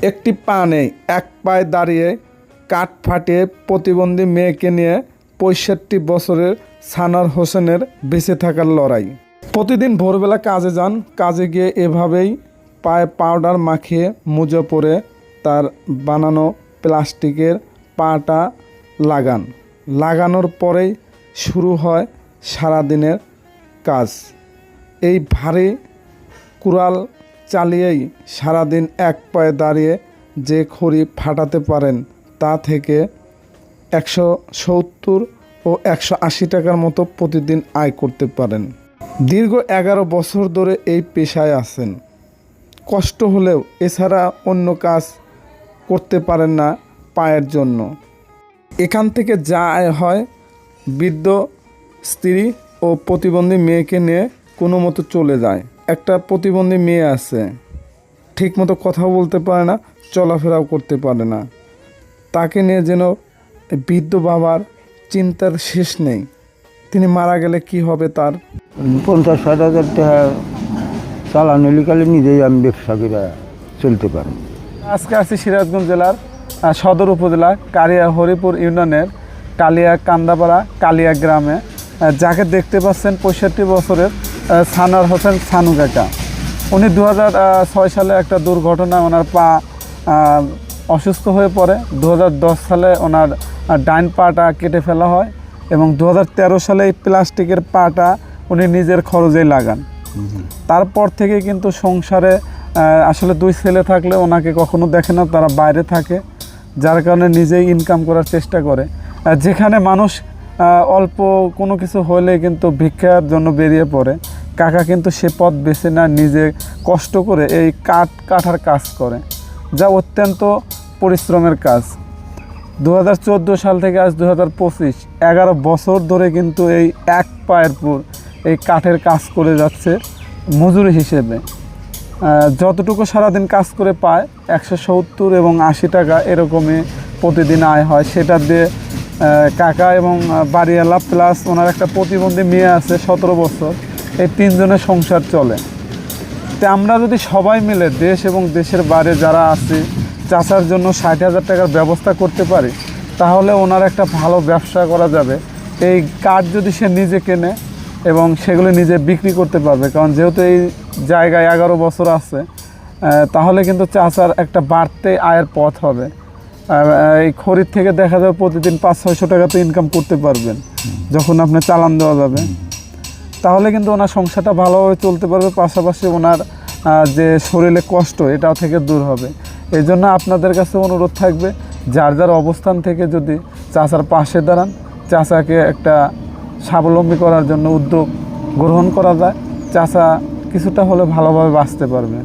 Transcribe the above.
একটি পা নেই এক পায়ে দাঁড়িয়ে কাঠ ফাটিয়ে প্রতিবন্ধী মেয়েকে নিয়ে পঁয়ষট্টি বছরের সানার হোসেনের বেঁচে থাকার লড়াই। প্রতিদিন ভোরবেলা কাজে যান, কাজে গিয়ে এভাবেই পায়ে পাউডার মাখিয়ে মুজো পরে তার বানানো প্লাস্টিকের পাটা লাগান। লাগানোর পরেই শুরু হয় সারাদিনের কাজ। এই ভারী কুড়াল চালিয়েই সারাদিন এক পায়ে দাঁড়িয়ে যে খড়ি ফাটাতে পারেন তা থেকে একশো সত্তর ও একশো আশি টাকার মতো প্রতিদিন আয় করতে পারেন। দীর্ঘ এগারো বছর ধরে এই পেশায় আছেন। কষ্ট হলেও এছাড়া অন্য কাজ করতে পারেন না পায়ের জন্য। এখান থেকে যা আয় হয়, বৃদ্ধ, স্ত্রী ও প্রতিবন্ধী মেয়েকে নিয়ে কোনো মতো চলে যায়। একটা প্রতিবন্ধী মেয়ে আছে ঠিকমতো কথা বলতে পারে না চলাফেরাও করতে পারে না। তাকে নিয়ে যেন বৃদ্ধ বাবার চিন্তার শেষ নেই। তিনি মারা গেলে কি হবে তার? পঞ্চাশ ষাট হাজার টাকা চালানো লিখালে নিজেই আমি ব্যবসা করে চলতে পারি আজকে আছি সিরাজগঞ্জ জেলার সদর উপজেলা কালিয়া হরিপুর ইউনিয়নের কালিয়া কান্দাপাড়া কালিয়া গ্রামে। যাকে দেখতে পাচ্ছেন পঁয়ষট্টি বছরের সানার হোসেন সানু কাকা। উনি দু সালে একটা দুর্ঘটনায় ওনার পা অসুস্থ হয়ে পড়ে। দু হাজার দশ সালে ওনার ডাইন পাটা কেটে ফেলা হয় এবং দু হাজার তেরো সালে এই প্লাস্টিকের পাটা উনি নিজের খরচেই লাগান। তারপর থেকে কিন্তু সংসারে আসলে দুই ছেলে থাকলে ওনাকে কখনো দেখে না, তারা বাইরে থাকে, যার কারণে নিজেই ইনকাম করার চেষ্টা করে। যেখানে মানুষ অল্প কোনো কিছু হলে কিন্তু ভিক্ষার জন্য বেরিয়ে পড়ে। কাকা কিন্তু সে পথ বেছে না নিজে কষ্ট করে এই কাঠ কাঠার কাজ করে। যা অত্যন্ত পরিশ্রমের কাজ। দু হাজার চোদ্দ সাল থেকে আজ দু হাজার পঁচিশ, এগারো বছর ধরে কিন্তু এই এক পায়ের পর এই কাঠের কাজ করে যাচ্ছে মজুরি হিসেবে। যতটুকু সারাদিন কাজ করে পায়, একশো সত্তর এবং আশি টাকা এরকমই প্রতিদিন আয় হয়। সেটা দিয়ে কাকা এবং বাড়িওয়ালা প্লাস ওনার একটা প্রতিবন্ধী মেয়ে আছে, সতেরো বছর। এই তিনজনের সংসার চলে। তো আমরা যদি সবাই মিলে দেশ এবং দেশের বাইরে যারা আছে চাষার জন্য ষাট হাজার টাকার ব্যবস্থা করতে পারি, তাহলে ওনার একটা ভালো ব্যবসা করা যাবে। এই কাঠ যদি সে নিজে কেনে এবং সেগুলো নিজে বিক্রি করতে পারবে, কারণ যেহেতু এই জায়গায় এগারো বছর আছে তাহলে কিন্তু চাষার একটা বাড়তে আয়ের পথ হবে। এই খরিদ থেকে দেখা যাবে প্রতিদিন পাঁচ ছয়শো টাকা তো ইনকাম করতে পারবেন, যখন আপনি চালান দেওয়া যাবে। তাহলে কিন্তু ওনার সংসারটা ভালোভাবে চলতে পারবে, পাশাপাশি ওনার যে শরীরে কষ্ট, এটাও থেকে দূর হবে। এই জন্য আপনাদের কাছে অনুরোধ থাকবে, যার যার অবস্থান থেকে যদি চাচার পাশে দাঁড়ান, চাচাকে একটা স্বাবলম্বী করার জন্য উদ্যোগ গ্রহণ করা যায়। চাচা কিছুটা হলে ভালোভাবে বাঁচতে পারবে।